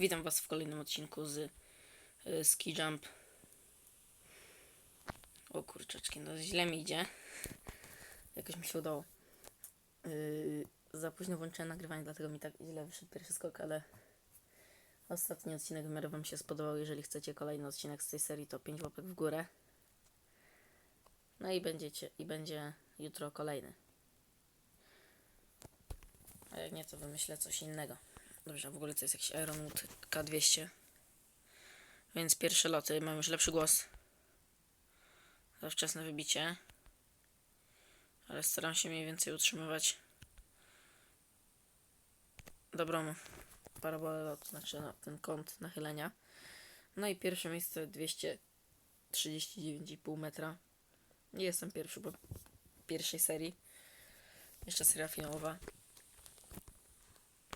Witam Was w kolejnym odcinku z y, Ski Jump. O kurczaczki, no źle mi idzie. Jakoś mi się udało. Yy, za późno włączyłem nagrywanie, dlatego mi tak źle wyszedł pierwszy skok, ale ostatni odcinek w miarę Wam się spodobał. Jeżeli chcecie kolejny odcinek z tej serii, to 5 łapek w górę. No i będziecie, i będzie jutro kolejny. A jak nie, to wymyślę coś innego. Dobrze, w ogóle to jest jakiś Ironwood K200. Więc pierwsze loty, mam już lepszy głos. Za wczesne wybicie. Ale staram się mniej więcej utrzymywać dobrą parabolę lotu, znaczy no, ten kąt nachylenia. No i pierwsze miejsce 239,5 metra. Nie jestem pierwszy, bo pierwszej serii. Jeszcze seria finałowa.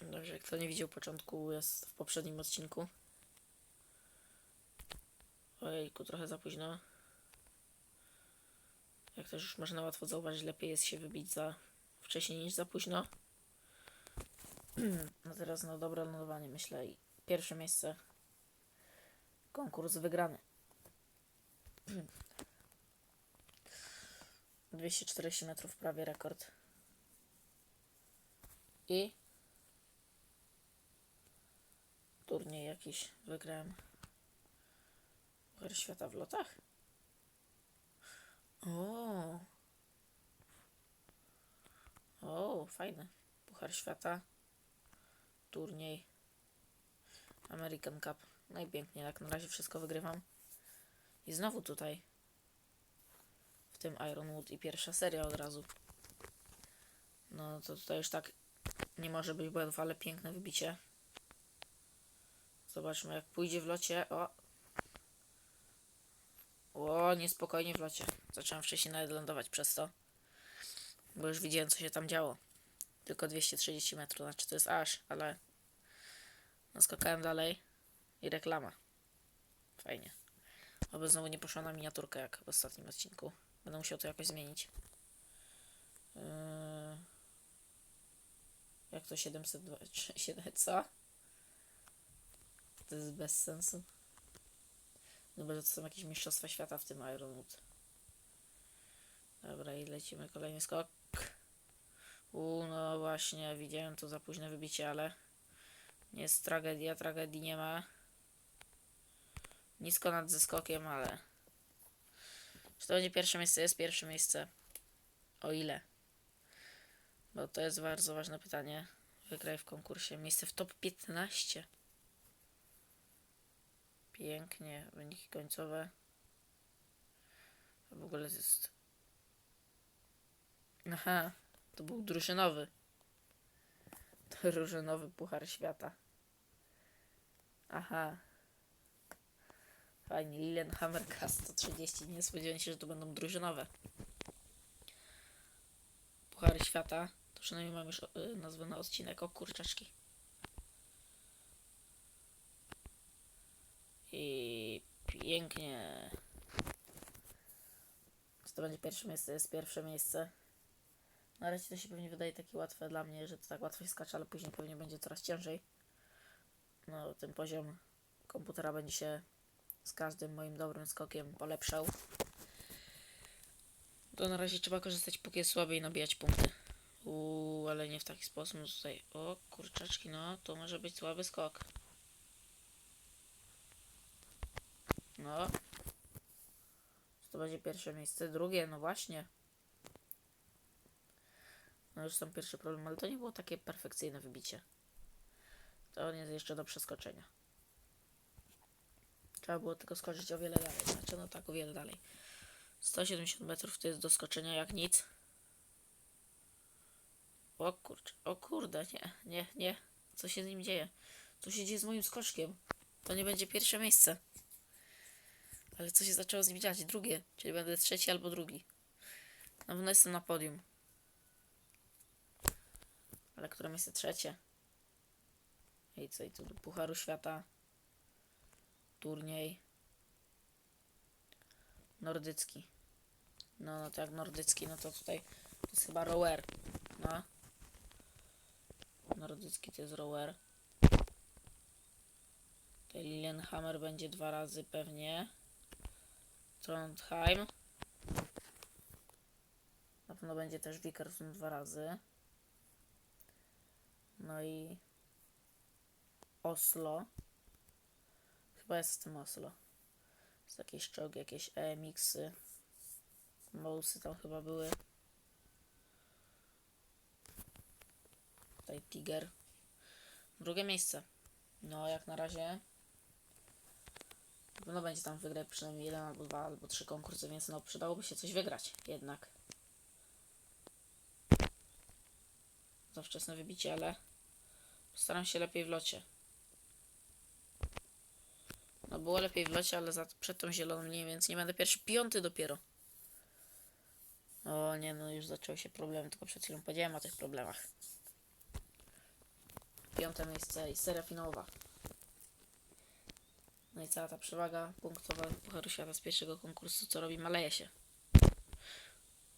Dobrze, kto nie widział początku, jest w poprzednim odcinku. Ojejku, trochę za późno. Jak też już można łatwo zauważyć, lepiej jest się wybić za wcześniej niż za późno. No teraz na dobre lądowanie myślę i pierwsze miejsce. Konkurs wygrany. 240 metrów prawie rekord. I turniej jakiś wygrałem. Puchar świata w lotach? O. O, fajne. Puchar świata. Turniej. American Cup. I pięknie, jak na razie wszystko wygrywam. I znowu tutaj. W tym Ironwood i pierwsza seria od razu. No to tutaj już tak nie może być błędów, ale piękne wybicie. Zobaczmy, jak pójdzie w locie. O! O, niespokojnie w locie. Zacząłem wcześniej nawet lądować przez to. Bo już widziałem, co się tam działo. Tylko 230 metrów, znaczy to jest aż, ale... Naskakałem dalej. I reklama. Fajnie. Oby znowu nie poszła na miniaturkę, jak w ostatnim odcinku. Będę musiał to jakoś zmienić. Yy... Jak to 727? Co? To jest bez sensu. Chyba, że to są jakieś mistrzostwa świata w tym Ironwood. Dobra, i lecimy kolejny skok. U, no właśnie, widziałem to za późne wybicie, ale nie jest tragedia, tragedii nie ma. Nisko nad zeskokiem, ale czy to będzie pierwsze miejsce? Jest pierwsze miejsce. O ile? Bo to jest bardzo ważne pytanie. Wygraj w konkursie. Miejsce w top 15. Pięknie. Wyniki końcowe. W ogóle jest... Aha. To był drużynowy. Drużynowy Puchar Świata. Aha. Fajnie. Lillehammer K130. Nie spodziewałem się, że to będą drużynowe. Puchary Świata. To przynajmniej mam już y, nazwę na odcinek o kurczaczki. I pięknie. Czy to będzie pierwsze miejsce? Jest pierwsze miejsce. Na razie to się pewnie wydaje takie łatwe dla mnie, że to tak łatwo się skacze, ale później pewnie będzie coraz ciężej. No, ten poziom komputera będzie się z każdym moim dobrym skokiem polepszał. To na razie trzeba korzystać póki jest słaby i nabijać punkty. Uuu, ale nie w taki sposób. No Tutaj, o kurczaczki, no to może być słaby skok. No. To będzie pierwsze miejsce? Drugie, no właśnie. No już są pierwszy problem, ale to nie było takie perfekcyjne wybicie. To on jest jeszcze do przeskoczenia. Trzeba było tylko skoczyć o wiele dalej. Znaczy, no tak, o wiele dalej. 170 metrów to jest do skoczenia jak nic. O kurczę, o kurde, nie, nie, nie. Co się z nim dzieje? Co się dzieje z moim skoczkiem? To nie będzie pierwsze miejsce. Ale co się zaczęło z nim dziać? Drugie, czyli będę trzeci albo drugi. Na pewno jestem na podium. Ale które miejsce trzecie? I co, i tu do Pucharu Świata. Turniej. Nordycki. No, no to jak nordycki, no to tutaj to jest chyba rower. No. Nordycki to jest rower. Lillehammer będzie dwa razy pewnie. Trondheim. Na pewno będzie też Vickersund dwa razy. No i Oslo. Chyba jest w tym Oslo. Jest jakieś czołgi, jakieś EMX-y. Mousy tam chyba były. Tutaj Tiger. Drugie miejsce. No, jak na razie. No będzie tam wygrać przynajmniej jeden albo dwa albo trzy konkursy, więc no przydałoby się coś wygrać jednak. Za wczesne wybicie, ale postaram się lepiej w locie. No było lepiej w locie, ale za, przed tą zieloną linią, więc nie będę pierwszy. Piąty dopiero. O nie, no już zaczęły się problemy, tylko przed chwilą powiedziałem o tych problemach. Piąte miejsce i seria finałowa. No i cała ta przewaga punktowa Pucharu Świata z pierwszego konkursu, co robi, maleje się.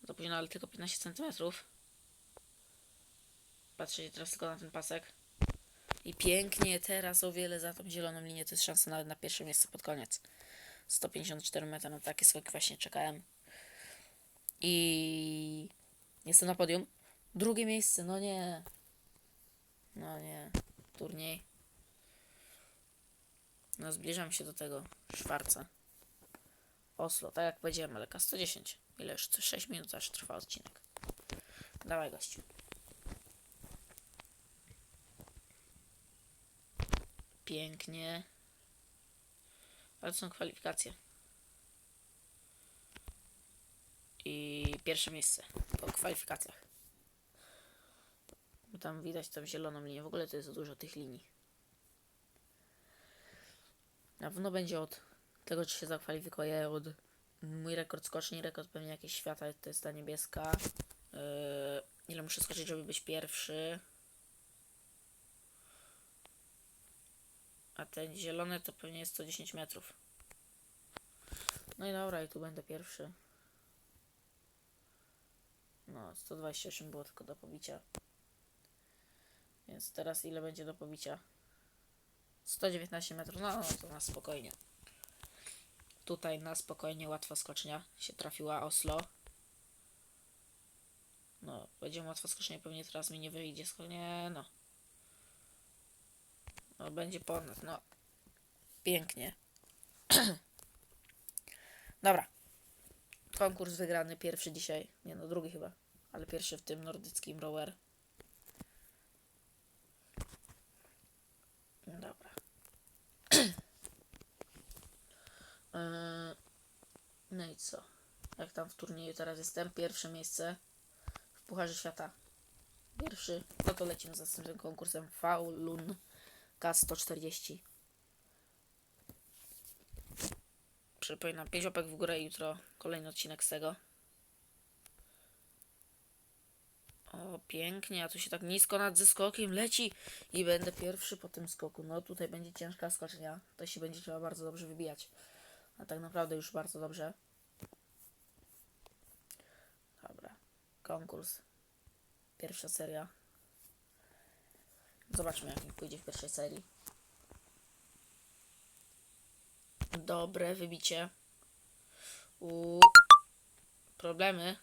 To późno, ale tylko 15 cm. Patrzcie teraz tylko na ten pasek. I pięknie teraz o wiele za tą zieloną linię. To jest szansa nawet na pierwsze miejsce pod koniec. 154 metry, na takie skoki właśnie czekałem. I jestem na podium. Drugie miejsce, no nie. No nie. Turniej. No zbliżam się do tego Szwarca. Oslo, tak jak powiedziałem, ale K110. Ile już? Co 6 minut aż trwa odcinek. Dawaj gościu. Pięknie. Ale są kwalifikacje. I pierwsze miejsce po kwalifikacjach. Tam widać tą zieloną linię. W ogóle to jest dużo tych linii. Na pewno będzie od tego, czy się zakwalifikuje, od mój rekord skoczni, rekord pewnie jakieś świata, to jest ta niebieska. Yy, ile muszę skoczyć, żeby być pierwszy. A ten zielony to pewnie jest 110 metrów. No i dobra, i tu będę pierwszy. No, 128 było tylko do pobicia. Więc teraz ile będzie do pobicia? 119 metrów, no, no to na spokojnie. Tutaj na spokojnie łatwa skocznia się trafiła Oslo. No, będzie łatwa skocznia, pewnie teraz mi nie wyjdzie skocznie, no. No, będzie ponad, no. Pięknie. Dobra. Konkurs wygrany pierwszy dzisiaj. Nie no, drugi chyba. Ale pierwszy w tym nordyckim rower. Dobra. Yy, No i co? Jak tam w turnieju teraz jestem? Pierwsze miejsce w Pucharze Świata. Pierwszy. No to lecimy z następnym konkursem Faulun K140. Przypominam, 5 łapek w górę jutro kolejny odcinek z tego. O, pięknie, a tu się tak nisko nad zeskokiem leci i będę pierwszy po tym skoku. No tutaj będzie ciężka skocznia, to się będzie trzeba bardzo dobrze wybijać. A tak naprawdę już bardzo dobrze. Dobra, konkurs. Pierwsza seria. Zobaczmy jak mi pójdzie w pierwszej serii. Dobre wybicie. U problemy.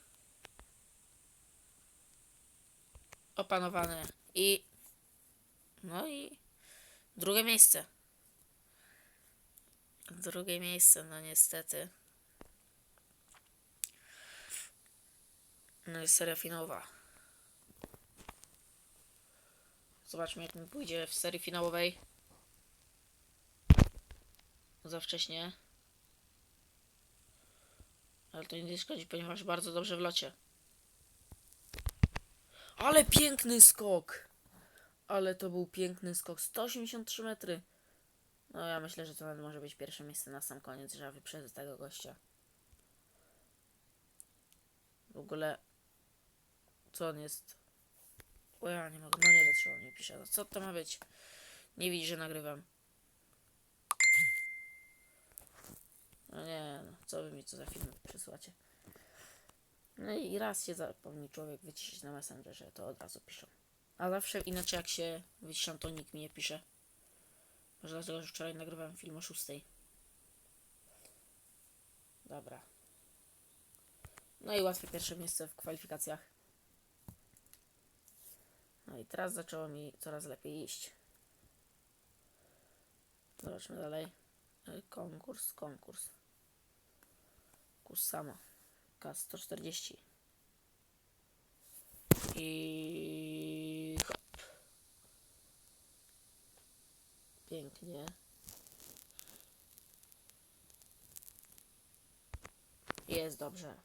Opanowane. I no i drugie miejsce. Drugie miejsce, no niestety. No i seria finałowa. Zobaczmy jak mi pójdzie w serii finałowej. Za wcześnie. Ale to nie szkodzi, ponieważ bardzo dobrze w locie. Ale piękny skok! Ale to był piękny skok. 183 metry. No ja myślę, że to nawet może być pierwsze miejsce na sam koniec, że ja wyprzedzę tego gościa. W ogóle... Co on jest? O ja nie mogę, no nie wytrzymał, nie pisze. No co to ma być? Nie widzi, że nagrywam. No nie, no, co wy mi co za filmy przysłacie. No i raz się zapomni człowiek wyciszyć na Messengerze, to od razu piszą. A zawsze inaczej jak się wyciszam, to nikt mi nie pisze. Może dlatego, że wczoraj nagrywałem film o 6. Dobra. No i łatwe pierwsze miejsce w kwalifikacjach. No i teraz zaczęło mi coraz lepiej iść. Zobaczmy dalej. E, Konkurs, konkurs. Kurs samo. K140. I Pięknie. Jest dobrze.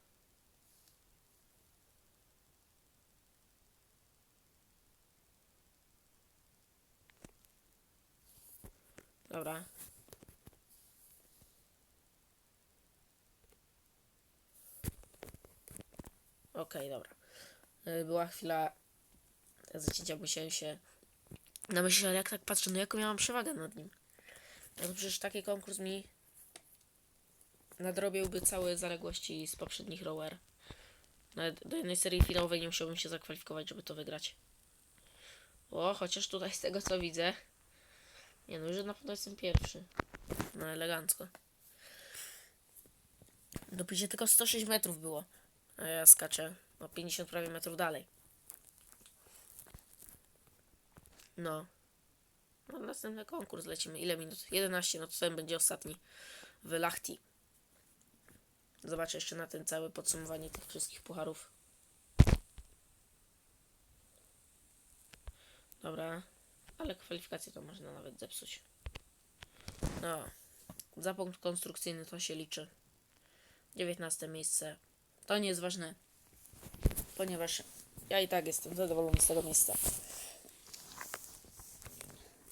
Dobra. Okej, dobra. Y, Była chwila zacięcia, musiałem się namyślić, ale jak tak patrzę, no jaką miałam przewagę nad nim. No to przecież taki konkurs mi nadrobiłby całe zaległości z poprzednich rower. Nawet do jednej serii finałowej nie musiałbym się zakwalifikować, żeby to wygrać. O, chociaż tutaj z tego co widzę. Nie no, już na pewno jestem pierwszy. No elegancko. Dopisze tylko 106 metrów było. A ja skaczę o 50 prawie metrów dalej. No. No następny konkurs lecimy. Ile minut? 11, no to ten będzie ostatni w Lachti. Zobaczę jeszcze na ten cały podsumowanie tych wszystkich pucharów. Dobra. Ale kwalifikacje to można nawet zepsuć. No. Za punkt konstrukcyjny to się liczy. 19 miejsce. To nie jest ważne. Ponieważ ja i tak jestem zadowolony z tego miejsca.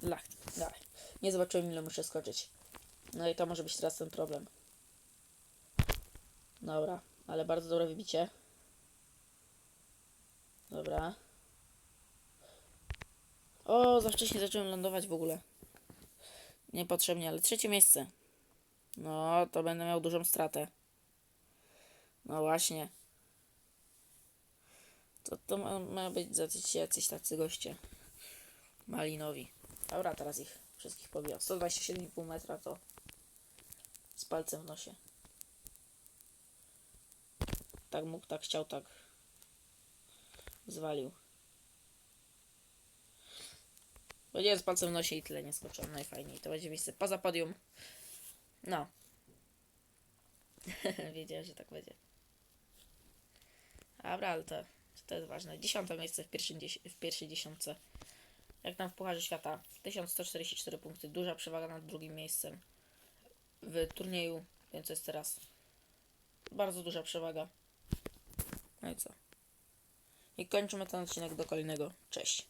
Lacht. Dalej. Nie zobaczyłem ile muszę skoczyć. No i to może być teraz ten problem. Dobra, ale bardzo dobre wybicie. Dobra. O, za wcześnie zacząłem lądować w ogóle. Niepotrzebnie, ale trzecie miejsce. No, to będę miał dużą stratę. No właśnie. To, to ma, ma być jacyś, jacyś tacy goście. Malinowi. Dobra, teraz ich wszystkich pobijam. 127,5 metra to z palcem w nosie. Tak mógł, tak chciał, tak zwalił. Powiedziałem z palcem w nosie i tyle nie skoczyłem. Najfajniej. To będzie miejsce poza podium. No. Wiedziałem, że tak będzie. Dobra, ale to, to jest ważne. Dziesiąte miejsce w pierwszej dziesiątce. Jak tam w Pucharze Świata. 1144 punkty. Duża przewaga nad drugim miejscem w turnieju, więc jest teraz bardzo duża przewaga. No i co? I kończymy ten odcinek do kolejnego. Cześć.